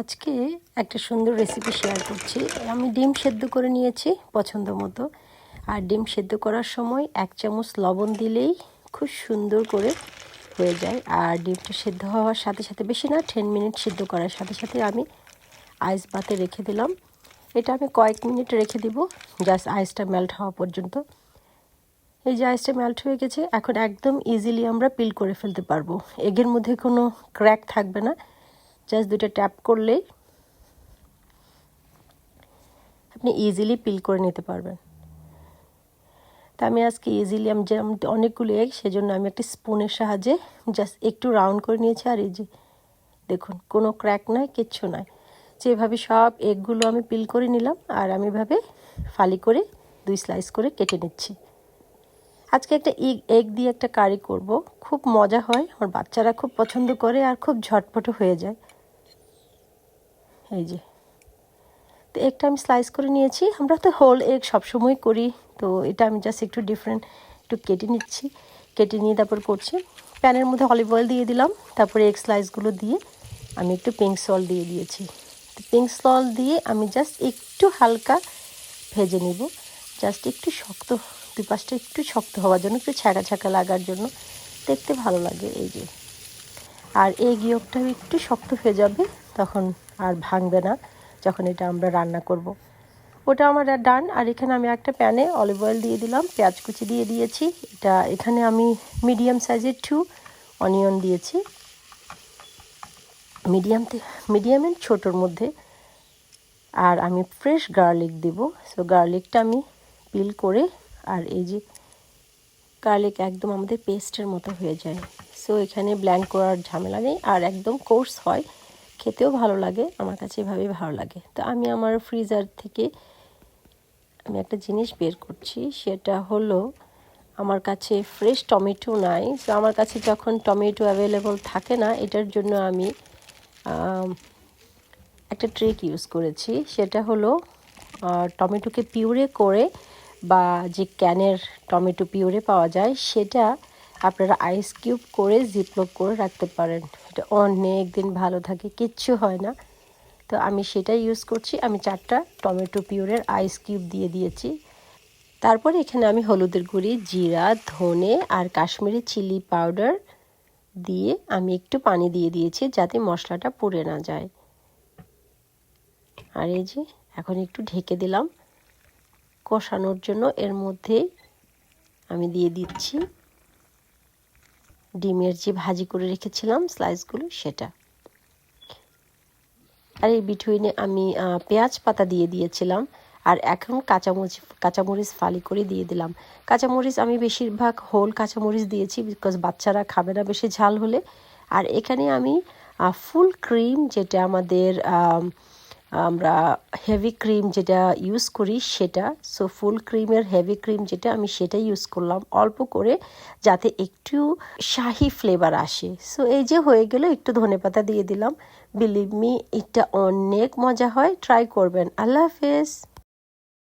আজকে একটা সুন্দর রেসিপি শেয়ার করছি। আমি ডিম সেদ্ধ করে নিয়েছি পছন্দ মতো। আর ডিম সেদ্ধ করার সময় এক চামচ লবণ দিলেই খুব সুন্দর করে হয়ে যায়। আর ডিমটা সেদ্ধ হওয়ার সাথে সাথে, বেশি না টেন মিনিট সিদ্ধ করার সাথে সাথে আমি আইস বাতে রেখে দিলাম। এটা আমি কয়েক মিনিট রেখে দিব জাস্ট আইসটা মেল্ট হওয়া পর্যন্ত। এই যে আইসটা মেল্ট হয়ে গেছে, এখন একদম ইজিলি আমরা পিল করে ফেলতে পারব। এগের মধ্যে কোনো ক্র্যাক থাকবে না। জাস্ট দুটো ট্যাপ করলেই আপনি ইজিলি পিল করে নিতে পারবেন। তা আমি আজকে ইজিলি আমি যে অনেকগুলো এগ সেজন্য আমি একটা স্পুনের সাহায্যে জাস্ট একটু রাউন্ড করে নিয়েছি। আর এই যে দেখুন, কোনো ক্র্যাক নাই, কিচ্ছু নাই। যেভাবে সব এগগুলো আমি পিল করে নিলাম, আর আমি এভাবে ফালি করে দুই স্লাইস করে কেটে নিচ্ছি। আজকে একটা এগ এগ দিয়ে একটা কারি করব। খুব মজা হয়, আমার বাচ্চারা খুব পছন্দ করে আর খুব ঝটপট হয়ে যায়। এই যে। তো এগটা আমি স্লাইস করে নিয়েছি। আমরা তো হোল এগ সবসময় করি, তো এটা আমি জাস্ট একটু ডিফারেন্ট একটু কেটে নিচ্ছি। কেটে নিয়ে তারপর করছি। প্যানের মধ্যে অলিভ অয়েল দিয়ে দিলাম। তারপরে এগ স্লাইসগুলো দিয়ে আমি একটু পিঙ্ক সল দিয়ে দিয়েছি। তো পিঙ্ক সল দিয়ে আমি জাস্ট একটু হালকা ভেজে নিব। জাস্ট একটু শক্ত দুই পাশটা একটু শক্ত হওয়ার জন্য, একটু ছাকা ছাকা লাগার জন্য। দেখতে ভালো লাগে এই যে। আর এই গিয়কটা একটু শক্ত হয়ে যাবে, তখন আর ভাঙবে না যখন এটা আমরা রান্না করব। ওটা আমার ডান, আর এখানে আমি একটা প্যানে অলিভ অয়েল দিয়ে দিলাম, পেঁয়াজ কুচি দিয়ে দিয়েছি। এটা এখানে আমি মিডিয়াম সাইজের টু অনিয়ন দিয়েছি। মিডিয়াম মিডিয়ামের ছোটোর মধ্যে। আর আমি ফ্রেশ গার্লিক দেব। সো গার্লিকটা আমি পিল করে, আর এই যে গার্লিক একদম আমাদের পেস্টের মতো হয়ে যায়। সো এখানে ব্ল্যান্ড করার ঝামেলা নেই, আর একদম কোর্স হয়। খেতেও ভালো লাগে, আমার কাছে এভাবেই ভালো লাগে। তো আমি আমার ফ্রিজার থেকে আমি একটা জিনিস বের করছি, সেটা হলো আমার কাছে ফ্রেশ টমেটো নাই। তো আমার কাছে যখন টমেটো অ্যাভেলেবল থাকে না, এটার জন্য আমি একটা ট্রিক ইউজ করেছি। সেটা হলো টমেটোকে পিউরে করে বা যে ক্যানের টমেটো পিউরে পাওয়া যায়, সেটা আপনারা আইস কিউব করে জিপলক করে রাখতে পারেন। এটা অনেক দিন ভালো থাকে, কিচ্ছু হয় না। তো আমি সেটাই ইউজ করছি। আমি চারটা টমেটো পিউরের আইস কিউব দিয়ে দিয়েছি। তারপর এখানে আমি হলুদের গুঁড়ি, জিরা, ধনে আর কাশ্মীরি চিলি পাউডার দিয়ে আমি একটু পানি দিয়ে দিয়েছি যাতে মশলাটা পুড়ে না যায়। আর এই যে, এখন একটু ঢেকে দিলাম। কষানোর জন্য এর মধ্যে আমি দিয়ে দিচ্ছি। ডিমের যে ভাজি করে রেখেছিলাম স্লাইসগুলো সেটা। আর এই বিটুইনে আমি পেঁয়াজ পাতা দিয়ে দিয়েছিলাম, আর এখন কাঁচামরিচ কাঁচামরিচ ফালি করে দিয়ে দিলাম। কাঁচামরিচ আমি বেশিরভাগ হোল কাঁচামরিচ দিয়েছি বিকজ বাচ্চারা খাবে না বেশি ঝাল হলে। আর এখানে আমি ফুল ক্রিম যেটা আমাদের আমরা হেভি ক্রিম যেটা ইউজ করি সেটা সো ফুল ক্রিমের হেভি ক্রিম যেটা আমি সেটা ইউজ করলাম। অল্প করে যাতে একটু শাহি ফ্লেভার আসে। সো এই যে হয়ে গেল, একটু ধনে পাতা দিয়ে দিলাম। বিলিভ মি এটা অনেক মজা হয়। ট্রাই করবেন। আল্লাহ হাফেজ।